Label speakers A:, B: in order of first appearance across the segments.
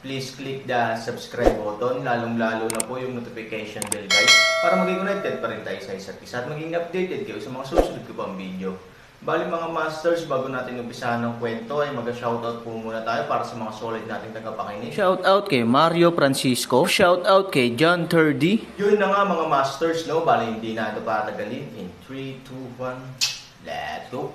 A: please click the subscribe button, lalong-lalo na po yung notification bell guys, para maging connected pa rin tayo sa isa't isa at maging updated kayo sa mga susunod ko pang video. Bali mga masters, bago natin umpisahan ng kwento ay mag-shoutout po muna tayo para sa mga solid nating tagapakinig.
B: Shout out kay Mario Francisco. Shout out kay John Turdy.
A: Yun na nga mga masters, no? Bali hindi na ito patagalin. In 3, 2, 1, let's go!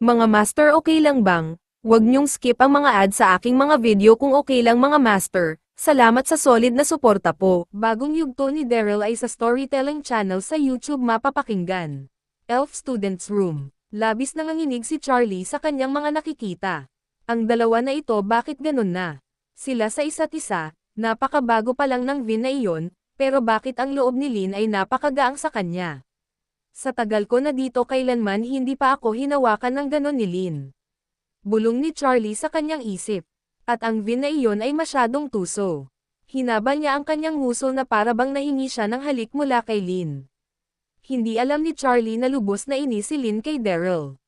C: Mga master okay lang bang? Huwag niyong skip ang mga ad sa aking mga video kung okay lang mga master. Salamat sa solid na suporta po. Bagong yugto ni Daryl ay sa storytelling channel sa YouTube mapapakinggan. Elf Students Room. Labis nanganginig si Charlie sa kanyang mga nakikita. Ang dalawa na ito bakit ganun na? Sila sa isa't isa, napakabago pa lang ng Vin na iyon, pero bakit ang loob ni Lin ay napakagaang sa kanya? Sa tagal ko na dito kailanman hindi pa ako hinawakan ng ganon ni Lin. Bulong ni Charlie sa kanyang isip. At ang Vin na iyon ay masyadong tuso. Hinaba niya ang kanyang nguso na para bang nahingi siya ng halik mula kay Lin. Hindi alam ni Charlie na lubos na inis si Lin kay Daryl.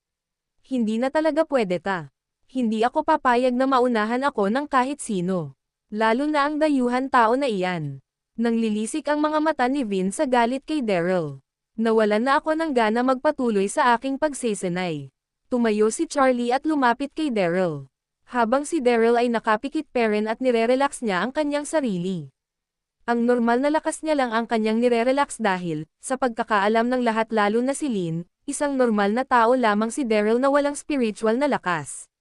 C: Hindi na talaga pwede ta. Hindi ako papayag na maunahan ako ng kahit sino. Lalo na ang dayuhan tao na iyan. Nang lilisik ang mga mata ni Vin sa galit kay Daryl. Nawalan na ako ng gana magpatuloy sa aking pagsesenay. Tumayo si Charlie at lumapit kay Daryl. Habang si Daryl ay nakapikit peren at nire-relax niya ang kanyang sarili. Ang normal na lakas niya lang ang kanyang nire-relax dahil, sa pagkakaalam ng lahat lalo na si Lin, isang normal na tao lamang si Daryl na walang spiritual na lakas.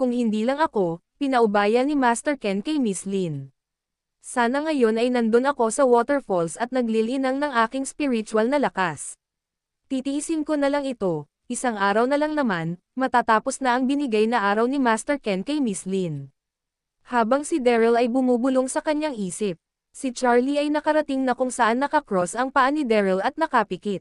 C: Kung hindi lang ako, pinaubaya ni Master Ken kay Miss Lin. Sana ngayon ay nandun ako sa waterfalls at naglilinang ng aking spiritual na lakas. Titiisin ko na lang ito, isang araw na lang naman, matatapos na ang binigay na araw ni Master Ken kay Miss Lin. Habang si Daryl ay bumubulong sa kanyang isip, si Charlie ay nakarating na kung saan nakakross ang paa ni Daryl at nakapikit.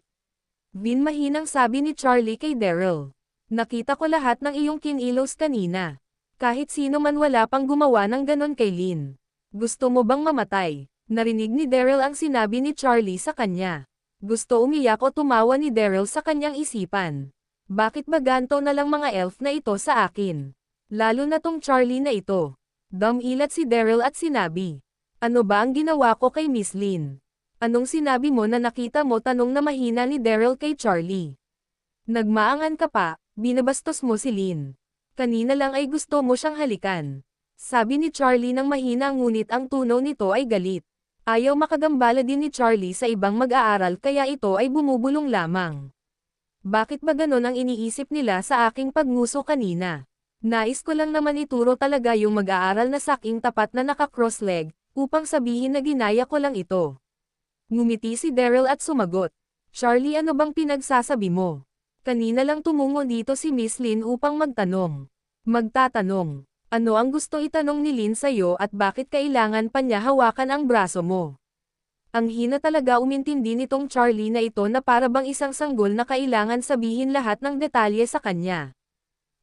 C: Vin mahinang sabi ni Charlie kay Daryl. Nakita ko lahat ng iyong kinilos kanina. Kahit sino man wala pang gumawa ng ganon kay Lin. Gusto mo bang mamatay? Narinig ni Daryl ang sinabi ni Charlie sa kanya. Gusto umiyak o tumawa ni Daryl sa kanyang isipan. Bakit ba ganto na lang mga elf na ito sa akin? Lalo na tong Charlie na ito. Dumilat si Daryl at sinabi. Ano ba ang ginawa ko kay Miss Lin? Anong sinabi mo na nakita mo tanong na mahina ni Daryl kay Charlie? Nagmaangan ka pa, binabastos mo si Lin. Kanina lang ay gusto mo siyang halikan. Sabi ni Charlie nang mahina ngunit ang tunaw nito ay galit. Ayaw makagambala din ni Charlie sa ibang mag-aaral kaya ito ay bumubulong lamang. Bakit ba ganon ang iniisip nila sa aking pagnguso kanina? Nais ko lang naman ituro talaga yung mag-aaral na saking tapat na naka-cross leg, upang sabihin na ginaya ko lang ito. Ngumiti si Daryl at sumagot. Charlie ano bang pinagsasabi mo? Kanina lang tumungo dito si Miss Lin upang magtanong. Magtatanong. Ano ang gusto itanong ni Lin sa'yo at bakit kailangan pa niya hawakan ang braso mo? Ang hina talaga umintindi nitong Charlie na ito na para bang isang sanggol na kailangan sabihin lahat ng detalye sa kanya.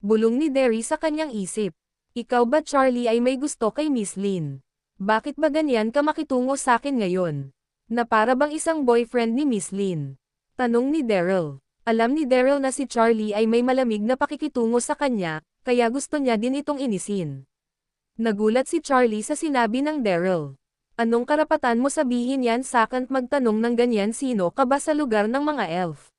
C: Bulong ni Derry sa kanyang isip. Ikaw ba Charlie ay may gusto kay Miss Lin? Bakit ba ganyan ka makitungo sa akin ngayon? Na para bang isang boyfriend ni Miss Lin? Tanong ni Daryl. Alam ni Daryl na si Charlie ay may malamig na pakikitungo sa kanya, kaya gusto niya din itong inisin. Nagulat si Charlie sa sinabi ng Daryl. Anong karapatan mo sabihin yan sakant magtanong ng ganyan sino ka ba sa lugar ng mga elf?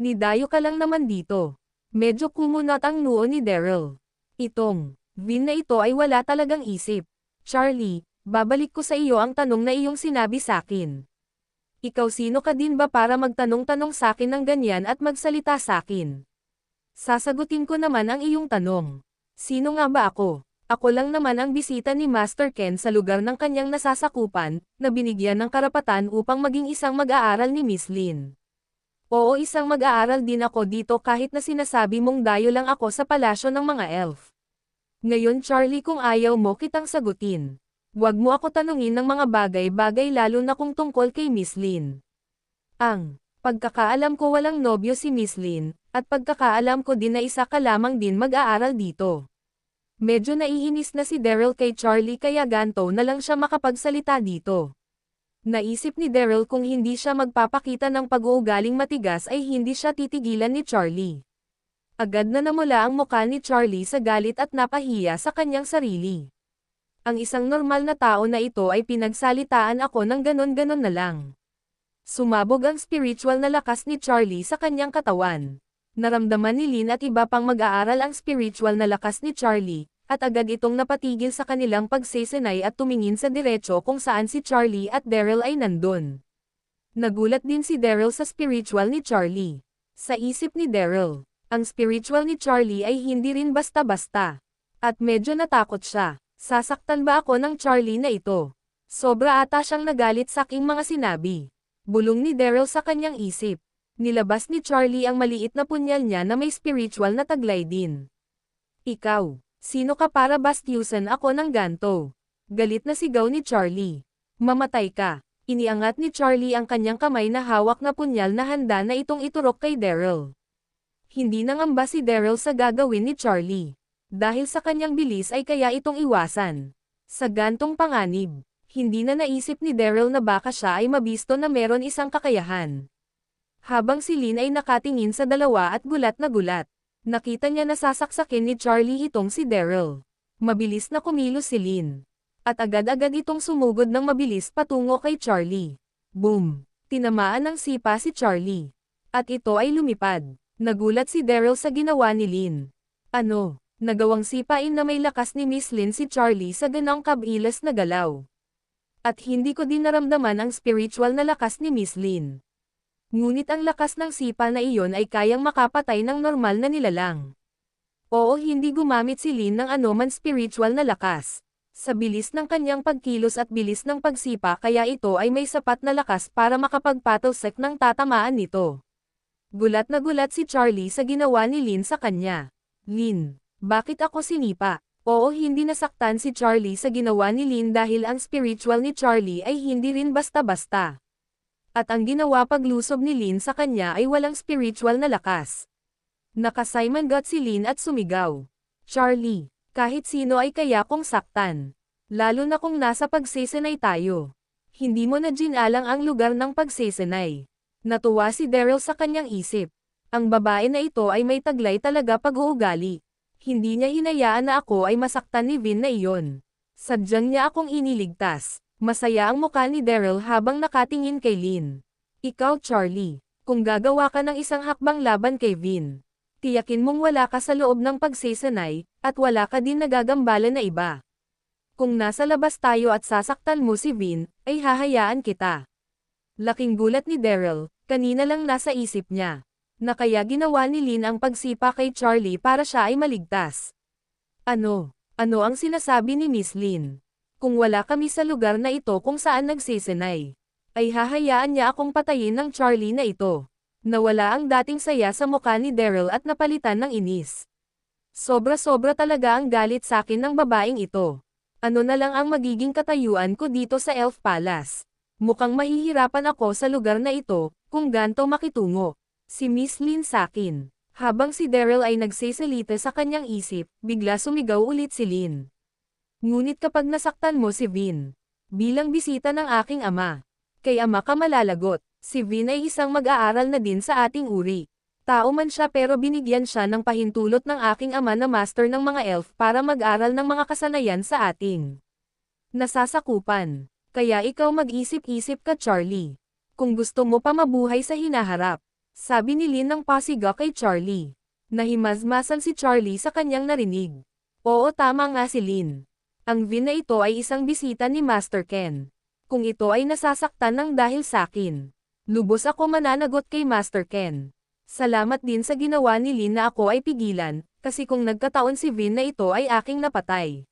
C: Nidayo ka lang naman dito. Medyo kumunat ang noo ni Daryl. Itong, Vin na ito ay wala talagang isip. Charlie, babalik ko sa iyo ang tanong na iyong sinabi sa akin. Ikaw sino ka din ba para magtanong-tanong sa akin ng ganyan at magsalita sa akin? Sasagutin ko naman ang iyong tanong. Sino nga ba ako? Ako lang naman ang bisita ni Master Ken sa lugar ng kanyang nasasakupan, na binigyan ng karapatan upang maging isang mag-aaral ni Miss Lin. Oo isang mag-aaral din ako dito kahit na sinasabi mong dayo lang ako sa palasyo ng mga elf. Ngayon Charlie kung ayaw mo kitang sagutin. Huwag mo ako tanungin ng mga bagay-bagay lalo na kung tungkol kay Miss Lin. Ang pagkakaalam ko walang nobyo si Miss Lin, at pagkakaalam ko din na isa ka lamang din mag-aaral dito. Medyo naiinis na si Daryl kay Charlie kaya ganto na lang siya makapagsalita dito. Naisip ni Daryl kung hindi siya magpapakita ng pag-uugaling matigas ay hindi siya titigilan ni Charlie. Agad na namula ang mukha ni Charlie sa galit at napahiya sa kanyang sarili. Ang isang normal na tao na ito ay pinagsalitaan ako ng ganon-ganon na lang. Sumabog ang spiritual na lakas ni Charlie sa kanyang katawan. Naramdaman ni Lin at iba pang mag-aaral ang spiritual na lakas ni Charlie, at agad itong napatigil sa kanilang pagsesenay at tumingin sa diretsyo kung saan si Charlie at Daryl ay nandun. Nagulat din si Daryl sa spiritual ni Charlie. Sa isip ni Daryl, ang spiritual ni Charlie ay hindi rin basta-basta. At medyo natakot siya. Sasaktan ba ako ng Charlie na ito? Sobra ata siyang nagalit sa aking mga sinabi. Bulong ni Daryl sa kanyang isip. Nilabas ni Charlie ang maliit na punyal niya na may spiritual na taglay din. Ikaw, sino ka para bastyusan ako ng ganto? Galit na sigaw ni Charlie. Mamatay ka. Iniangat ni Charlie ang kanyang kamay na hawak na punyal na handa na itong iturok kay Daryl. Hindi nangamba si Daryl sa gagawin ni Charlie. Dahil sa kanyang bilis ay kaya itong iwasan. Sa gantong panganib, hindi na naisip ni Daryl na baka siya ay mabisto na meron isang kakayahan. Habang si Lin ay nakatingin sa dalawa at gulat na gulat, nakita niya na sasaksakin ni Charlie itong si Daryl. Mabilis na kumilos si Lin. At agad-agad itong sumugod ng mabilis patungo kay Charlie. Boom! Tinamaan ng sipa si Charlie. At ito ay lumipad. Nagulat si Daryl sa ginawa ni Lin. Ano? Nagawang sipain na may lakas ni Miss Lin si Charlie sa ganang kabilas na galaw. At hindi ko din naramdaman ang spiritual na lakas ni Miss Lin. Ngunit ang lakas ng sipa na iyon ay kayang makapatay ng normal na nilalang. Oo hindi gumamit si Lin ng anoman spiritual na lakas. Sa bilis ng kanyang pagkilos at bilis ng pagsipa kaya ito ay may sapat na lakas para makapagpattlesek ng tatamaan nito. Gulat na gulat si Charlie sa ginawa ni Lin sa kanya. Lin, bakit ako sinipa? Oo hindi nasaktan si Charlie sa ginawa ni Lin dahil ang spiritual ni Charlie ay hindi rin basta-basta. At ang ginawa paglusob ni Lin sa kanya ay walang spiritual na lakas. Naka-Simon got si Lin at sumigaw. Charlie, kahit sino ay kaya kong saktan. Lalo na kung nasa pagsesenay tayo. Hindi mo na ginalang ang lugar ng pagsesenay. Natuwa si Daryl sa kanyang isip. Ang babae na ito ay may taglay talaga pag-uugali. Hindi niya hinayaan na ako ay masaktan ni Vin na iyon. Sadyang niya akong iniligtas. Masaya ang mukha ni Daryl habang nakatingin kay Lin. Ikaw Charlie, kung gagawa ka ng isang hakbang laban kay Vin, tiyakin mong wala ka sa loob ng pagsesanay, at wala ka din nagagambala na iba. Kung nasa labas tayo at sasaktan mo si Vin, ay hahayaan kita. Laking gulat ni Daryl, kanina lang nasa isip niya. Na kaya ginawa ni Lin ang pagsipa kay Charlie para siya ay maligtas. Ano? Ano ang sinasabi ni Miss Lin? Kung wala kami sa lugar na ito kung saan nagsisenay, ay hahayaan niya akong patayin ng Charlie na ito. Nawala ang dating saya sa mukha ni Daryl at napalitan ng inis. Sobra-sobra talaga ang galit sa akin ng babaeng ito. Ano na lang ang magiging katayuan ko dito sa Elf Palace. Mukhang mahihirapan ako sa lugar na ito, kung ganto makitungo. Si Miss Lin sakin. Habang si Daryl ay nagsisalita sa kanyang isip, bigla sumigaw ulit si Lin. Ngunit kapag nasaktan mo si Vin, bilang bisita ng aking ama, kay ama ka malalagot, si Vin ay isang mag-aaral na din sa ating uri. Tao man siya pero binigyan siya ng pahintulot ng aking ama na master ng mga elf para mag-aral ng mga kasanayan sa ating nasasakupan. Kaya ikaw mag-isip-isip ka Charlie. Kung gusto mo pa mabuhay sa hinaharap. Sabi ni Lin ng pasiga kay Charlie. Nahimazmasan si Charlie sa kanyang narinig. Oo tama nga si Lin. Ang Vin na ito ay isang bisita ni Master Ken. Kung ito ay nasasaktan ng dahil sakin. Lubos ako mananagot kay Master Ken. Salamat din sa ginawa ni Lin na ako ay pigilan, kasi kung nagkataon si Vin na ito ay aking napatay.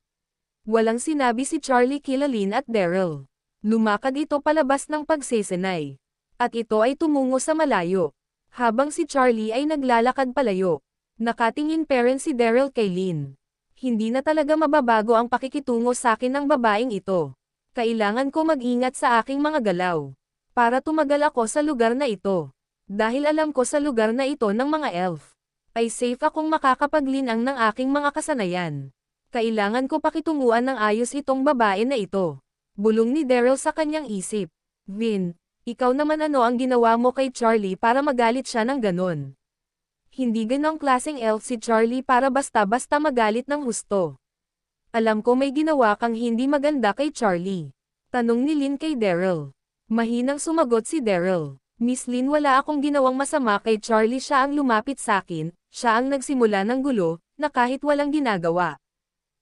C: Walang sinabi si Charlie kila Lin at Daryl. Lumakad ito palabas ng pagsesenay. At ito ay tumungo sa malayo. Habang si Charlie ay naglalakad palayo. Nakatingin parent si Daryl kay Lin. Hindi na talaga mababago ang pakikitungo sa akin ng babaeng ito. Kailangan ko mag-ingat sa aking mga galaw. Para tumagal ako sa lugar na ito. Dahil alam ko sa lugar na ito ng mga elf. Ay safe akong makakapaglinang ng aking mga kasanayan. Kailangan ko pakitunguan ng ayos itong babae na ito. Bulong ni Daryl sa kanyang isip. Vin, ikaw naman ano ang ginawa mo kay Charlie para magalit siya ng ganon? Hindi ganong klaseng elf si Charlie para basta-basta magalit ng husto. Alam ko may ginawa kang hindi maganda kay Charlie. Tanong ni Lynn kay Daryl. Mahinang sumagot si Daryl. Miss Lynn wala akong ginawang masama kay Charlie siya ang lumapit sa akin, siya ang nagsimula ng gulo, na kahit walang ginagawa.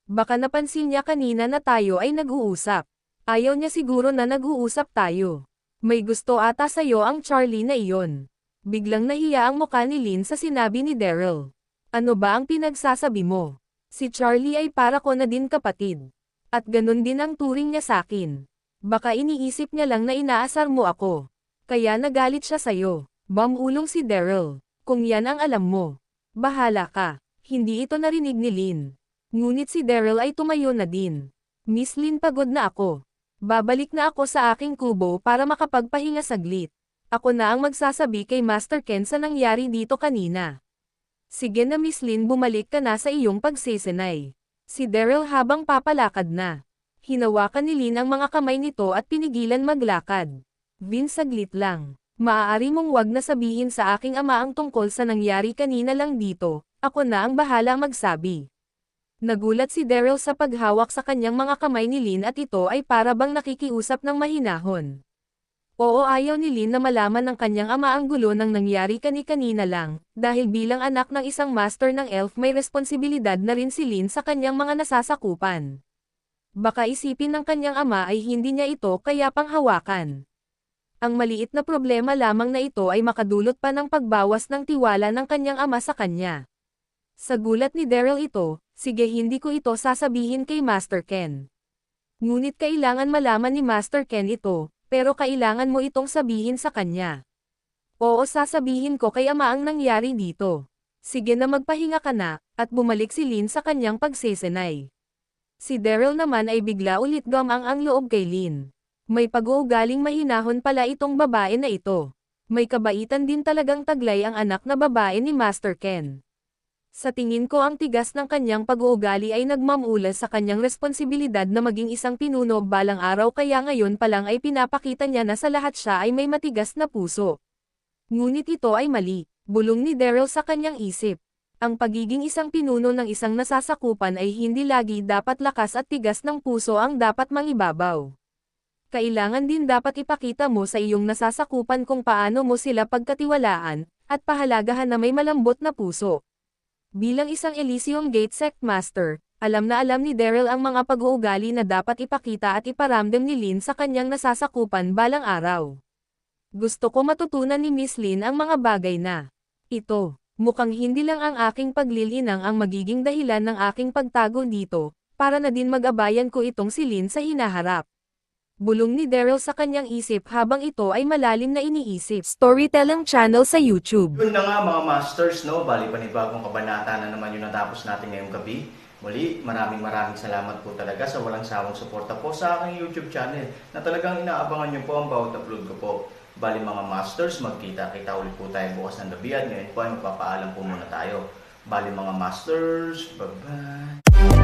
C: Baka napansin niya kanina na tayo ay nag-uusap. Ayaw niya siguro na nag-uusap tayo. May gusto ata sa'yo ang Charlie na iyon. Biglang nahiya ang mukha ni Lynn sa sinabi ni Daryl. Ano ba ang pinagsasabi mo? Si Charlie ay para ko na din kapatid. At ganun din ang turing niya sa akin. Baka iniisip niya lang na inaasar mo ako. Kaya nagalit siya sa'yo. Bamulong si Daryl. Kung yan ang alam mo. Bahala ka. Hindi ito narinig ni Lynn. Ngunit si Daryl ay tumayo na din. Miss Lynn pagod na ako. Babalik na ako sa aking kubo para makapagpahinga saglit. Ako na ang magsasabi kay Master Ken sa nangyari dito kanina. Sige na Miss Lynn bumalik ka na sa iyong pagsisinay. Si Daryl habang papalakad na. Hinawakan ni Lynn ang mga kamay nito at pinigilan maglakad. Vin saglit lang. Maaari mong wag na sabihin sa aking ama ang tungkol sa nangyari kanina lang dito, ako na ang bahala magsabi. Nagulat si Daryl sa paghawak sa kanyang mga kamay ni Lynn at ito ay para bang nakikiusap ng mahinahon. Oo ayaw ni Lynn na malaman ng kanyang ama ang gulo ng nangyari kani-kanina lang, dahil bilang anak ng isang master ng elf may responsibilidad na rin si Lynn sa kanyang mga nasasakupan. Baka isipin ng kanyang ama ay hindi niya ito kaya panghawakan. Ang maliit na problema lamang na ito ay makadulot pa ng pagbawas ng tiwala ng kanyang ama sa kanya. Sa gulat ni Daryl ito, sige hindi ko ito sasabihin kay Master Ken. Ngunit kailangan malaman ni Master Ken ito, pero kailangan mo itong sabihin sa kanya. Oo sasabihin ko kay ama ang nangyari dito. Sige na magpahinga ka na, at bumalik si Lynn sa kanyang pagsesenay. Si Daryl naman ay bigla ulit gamang ang loob kay Lynn. May pag-uugaling mahinahon pala itong babae na ito. May kabaitan din talagang taglay ang anak na babae ni Master Ken. Sa tingin ko ang tigas ng kanyang pag-uugali ay nagmamula sa kanyang responsibilidad na maging isang pinuno balang araw kaya ngayon pa lang ay pinapakita niya na sa lahat siya ay may matigas na puso. Ngunit ito ay mali, bulong ni Daryl sa kanyang isip. Ang pagiging isang pinuno ng isang nasasakupan ay hindi lagi dapat lakas at tigas ng puso ang dapat mangibabaw. Kailangan din dapat ipakita mo sa iyong nasasakupan kung paano mo sila pagkatiwalaan, at pahalagahan na may malambot na puso. Bilang isang Elysium Gate Sect Master, alam na alam ni Daryl ang mga pag-uugali na dapat ipakita at iparamdam ni Lynn sa kanyang nasasakupan balang araw. Gusto ko matutunan ni Miss Lynn ang mga bagay na ito. Mukhang hindi lang ang aking paglilinang ang magiging dahilan ng aking pagtago dito, para na din mag-abayan ko itong si Lynn sa hinaharap. Bulong ni Daryl sa kanyang isip habang ito ay malalim na iniisip. Storytelling channel sa YouTube.
A: Yun na nga mga masters, no? Bali panibagong kabanata na naman yung natapos natin ngayong gabi. Muli, maraming maraming salamat po talaga sa walang sawang suporta po sa aking YouTube channel na talagang inaabangan nyo po ang bawat upload ko po. Bali mga masters, magkita-kita ulit po tayo bukas ng gabi at ngayon po ay magpapaalam po muna tayo. Bali mga masters, bye-bye!